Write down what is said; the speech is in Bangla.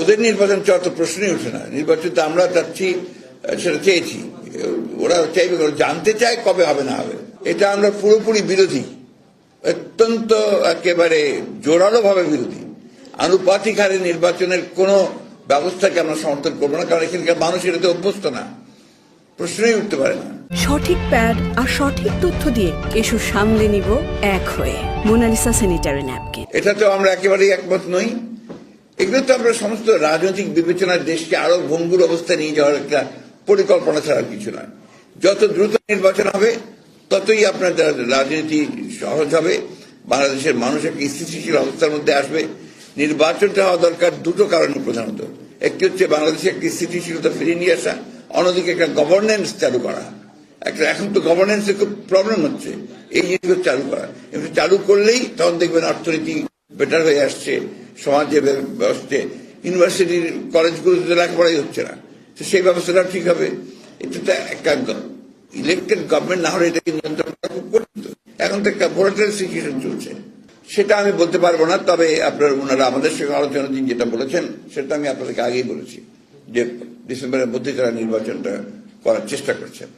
ওদের নির্বাচন চাওয়ার তো প্রশ্নই ওঠে না। নির্বাচন তো আমরা চাচ্ছি সেটা চেয়েছি। ওরা চাইবে জানতে চায় কবে হবে না হবে। এটা আমরা পুরোপুরি বিরোধী। অত্যন্ত একেবারে জোরালো ভাবে বিরোধী। আনুপাতিক হারে নির্বাচনের কোনো ব্যবস্থাকে আমরা সমর্থন করব না কারণ এখানকার মানুষ এটাতে অভ্যস্ত না। প্রশ্নই উঠতে পারে না। সঠিক প্যাড আর সঠিক তথ্য দিয়ে এসু সামলে নিব এক হয়ে। Monalisa sanitary napkin. এটাতেও আমরা একেবারেই একমত নই। এগুলো তো আমরা সমস্ত রাজনৈতিক বিবেচনার দেশকে আরও ভঙ্গুর অবস্থায় নিয়ে যাওয়ার একটা পরিকল্পনা ছাড়া কিছু নয়। যত দ্রুত নির্বাচন হবে, ততই আপনার রাজনীতি সহজ হবে। বাংলাদেশের মানুষ একটা স্থিতিশীল অবস্থার মধ্যে আসবে। নির্বাচনটা হওয়া দরকার দুটো কারণে প্রধানত। একটি হচ্ছে বাংলাদেশে একটি স্থিতিশীলতা ফিরিয়ে নিয়ে আসা, অন্যদিকে একটা গভর্নেন্স চালু করা। একটা এখন তো গভর্নেন্সের খুব প্রবলেম হচ্ছে। এই জিনিসগুলো চালু করা। চালু করলেই তখন দেখবেন অর্থনীতি বেটার হয়ে আসছে। সমাজে বে- আসছে ইউনিভার্সিটির কলেজগুলোতে লেখাপড়াই হচ্ছে না। তো সেই ব্যবস্থাটা ঠিক হবে। এটা তো একটা ইলেক্টেড গভর্নমেন্ট না হলে এটাকে নিয়ন্ত্রণ করা খুব কঠিন। এখন তো একটা ভোলাটাইল সিচুয়েশন চলছে। সেটা আমি বলতে পারব না, তবে আপনার ওনারা আমাদের সঙ্গে আলোচনা দিন যেটা বলেছেন, সেটা আমি আপনাদেরকে আগেই বলেছি যে ডিসেম্বরের মধ্যে তারা নির্বাচনটা করার চেষ্টা করছেন।